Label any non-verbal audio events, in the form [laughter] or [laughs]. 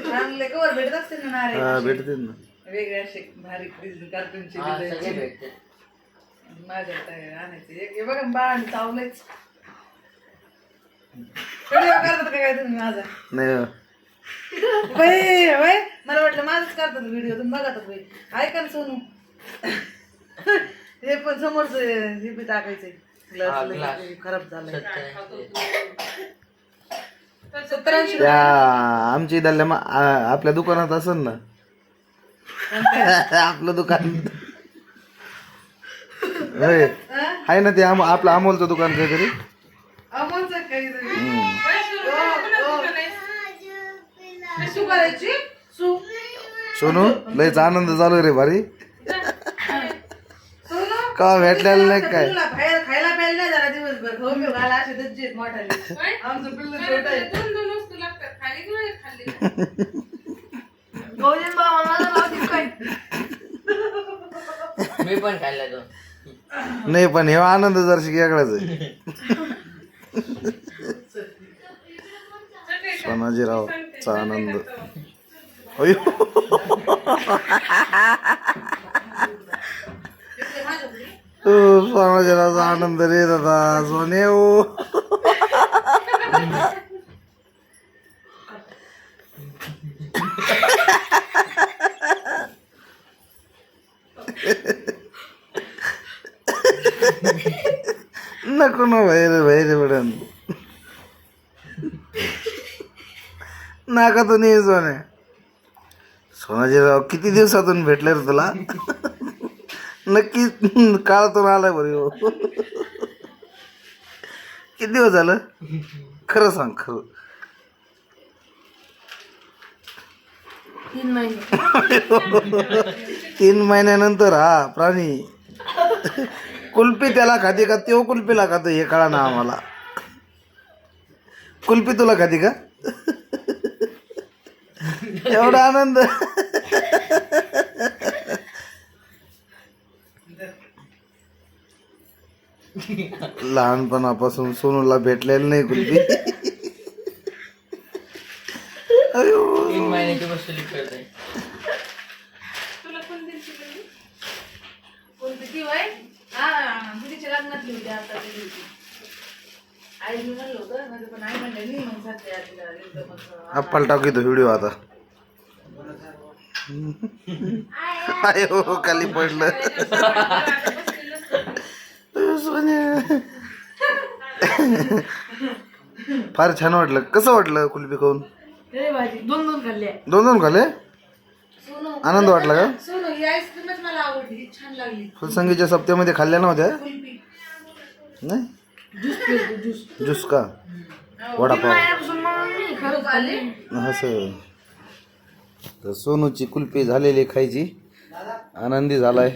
चांगले कवर भेटत असते ना नारे हा भेटते ना. वेगळे असे भारी कार्टूनचे हा, सगळे भेटते माझ्या काय आणायचे. एक हे बघा चावलंच व्हिडिओ करतात का काय तुम्ही माझा? नाही हो. बाई, बाई, मला वाटलं माझंच करतात व्हिडिओ तुम्ही बघा तर ऐका ना सोनू. हे पण समोरच हे बी टाकायचंय. हा, ग्लास glass. खराब झालाय. त्या आमच्या इथल्या मा- आ- आपल्या दुकानात असेल ना. [laughs] आपलं दुकान. होय. हा? आहे ना ते आम आपलं अमोलचं दुकान काहीतरी? अमोलचं काहीतरी. हम्म. सू करायची? सू सोनू लयच आनंद चालू आहे रे भारी. का भेटलेलं नाही काय? खायला प्यायला नाही जरा दिवसभर. खाऊ घाला असे दज्जे आहेत मोठाले आमचं पिल्लू छोट आहे. गौरीन बाबा मला लावतील काय मी पण खाल्ला दोन. नाही पण हे आनंद जरशी वेगळाच आहे. सोनाजीरावचा आनंद. अयो ओ, सोनाजीरावचा आनंद रे दादा सोने ओ नको ना बाहेर बाहेर पडन. तो ये सोने. सोनाजीराव किती दिवसातून भेटले रे तुला? नक्की [laughs] काळातून आलाय बरी हो [laughs] किती दिवस झालं? खरं सांग खरं. तीन महिने. [laughs] तीन महिन्यानंतर हा प्राणी. कुल्फी त्याला खाते का? तो कुल्फीला खातो हे कळा ना आम्हाला. कुल्फी तुला खाते का? एवढा आनंद. लहानपणापासून सोनूला भेटलेलं नाही अयो तीन महिन्याची वसुली करतोय कोणती ती वय हा मुलीच्या लग्नातली होती आता ती होती आई मी म्हणलं होतं म्हणजे पण आई म्हणले नाही मग सध्या तिला एकदमच अप्पाला टाकू तो व्हिडिओ आता अयो खाली पडलं. [laughs] फार छान वाटलं. कसं वाटलं कुल्फी खाऊन? भाजी दोन दोन खाल्ले. दोन दोन खाल्ले? सोनू आनंद वाटला का? सोनू आईस्क्रीमच मला आवडली. छान लागली. फुलसंगीच्या सप्त्यामध्ये खाल्ल्या नव्हत्या? नाही? ज्यूस पितो ज्यूस. ज्यूस का? वडापाव. असं. तर सोनूची कुल्फी झालेली खायची. आनंदी झालाय.